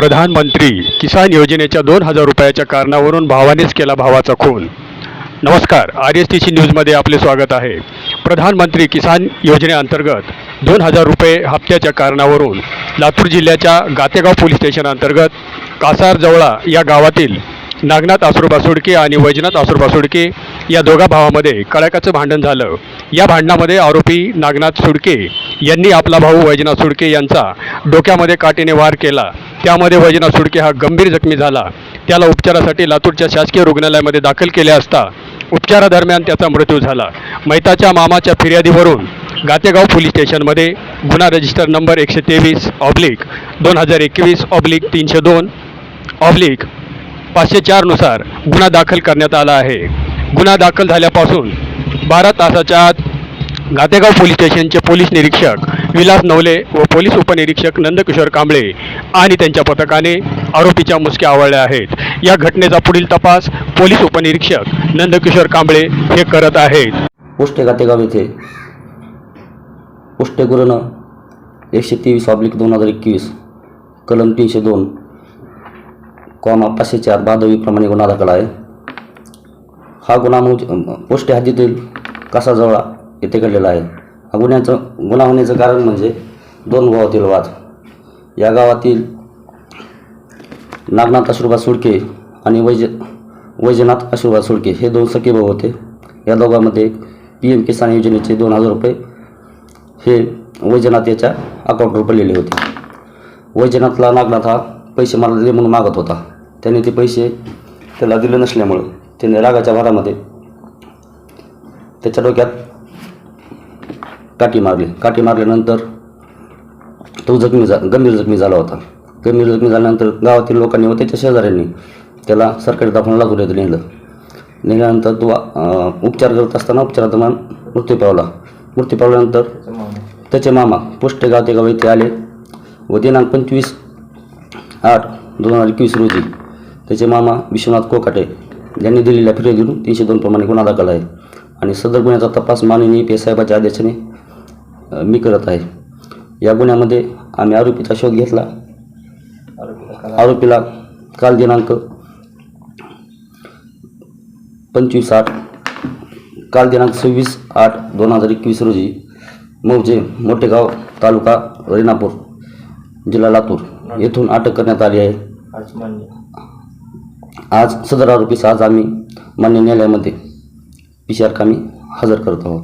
प्रधानमंत्री किसान योजनेच्या दोन हजार रुपयाच्या कारणावरून भावानेच केला भावाचा खून. नमस्कार. आर एस टी सी न्यूजमध्ये आपले स्वागत आहे. प्रधानमंत्री किसान योजनेअंतर्गत दोन हजार रुपये हप्त्याच्या कारणावरून लातूर जिल्ह्याच्या गातेगाव पोलीस स्टेशनअंतर्गत कासारजवळा या गावातील नागनाथ आसूर बासुडके आणि वैजनाथ आसूर बासुडके या दोघा भावामध्ये कळाकाचं भांडण झालं. या भांडणामध्ये आरोपी नागनाथ सुडके यांनी आपला भाऊ वैजनाथ सुडके यांचा डोक्यामध्ये काटेने वार केला. त्यामध्ये वैजनाथ सुडके हा गंभीर जखमी झाला. त्याला उपचारासाठी लातूरच्या शासकीय रुग्णालयामध्ये दाखल केले असता उपचारादरम्यान त्याचा मृत्यू झाला. मैताच्या मामाच्या फिर्यादीवरून गातेगाव पोलीस स्टेशनमध्ये गुन्हा रजिस्टर नंबर एकशे तेवीस ऑब्लिक दोन हजार एकवीस ऑब्लिक तीनशे दोन ऑब्लिक पाचशे चारनुसार गुन्हा दाखल करण्यात आला आहे. गुन्हा दाखल झाल्यापासून बारा तासाच्या आत गातेगाव पोलीस स्टेशनचे पोलीस निरीक्षक विलास नवले व पोलीस उपनिरीक्षक नंदकिशोर कांबळे आणि त्यांच्या पथकाने आरोपीच्या मुसक्या आवळल्या आहेत. या घटनेचा पुढील तपास पोलीस उपनिरीक्षक नंदकिशोर कांबळे हे करत आहेत. उष्टे गातेगाव येथे उष्टे गुरुनं एकशे तेवीस ऑब्लिक दोन हजार एकवीस कलम तीनशे दोन कॉमा पाचशे चार बादवीप्रमाणे गुन्हा दाखल आहे. हा गुन्हा म्हणजे पोष्टे हद्दीतील कासाजवळा येथे घडलेला आहे. हा गुन्ह्याचं गुन्हा होण्याचं कारण म्हणजे दोन गावातील वाद. या गावातील नागनाथ अश्रुबा सुडके आणि वैज वैजनाथ अश्रुबा सुडके हे दोन सखे भाऊ होते. या दोघांमध्ये पी एम किसान योजनेचे दोन हजार रुपये हे वैजनाथ याच्या अकाउंटवर पडलेले होते. वैजनाथला नागनाथ हा पैसे मला दे म्हणून मागत होता. त्याने ते पैसे त्याला दिले नसल्यामुळं त्याने रागाच्या भरामध्ये त्याच्या डोक्यात काठी मारली. काठी मारल्यानंतर तो जखमी जा गंभीर जखमी झाला होता. गंभीर जखमी झाल्यानंतर गावातील लोकांनी व त्याच्या शेजाऱ्यांनी त्याला सरकारी लातूर येथे नेलं. नेल्यानंतर तो उपचार करत असताना उपचारादरम्यान मृत्यू पावला. मृत्यू पावल्यानंतर त्याचे मामा पोस्ट गाव ते गाव येथे आले व दिनांक पंचवीस आठ दोन हजार एकवीस रोजी त्याचे मामा विश्वनाथ कोकाटे यांनी दिलेल्या फिर्यादीवरून तीनशे दोन प्रमाणे गुन्हा दाखल आहे. आणि सदर गुन्ह्याचा तपास माननीय पी. साहेबाच्या आदेशाने मी करत आहे. या गुन्ह्यामध्ये आम्ही आरोपीचा शोध घेतला. आरोपीला काल दिनांक पंचवीस आठ काल दिनांक सव्वीस आठ दोन हजार एकवीस रोजी मौजे मोठेगाव तालुका रेणापूर जिल्हा लातूर येथून अटक करण्यात आली आहे. आज सदर आरोपीस आज आम्ही मान्य न्यायालयामध्ये पी सी आर कामी हजर करत आहोत.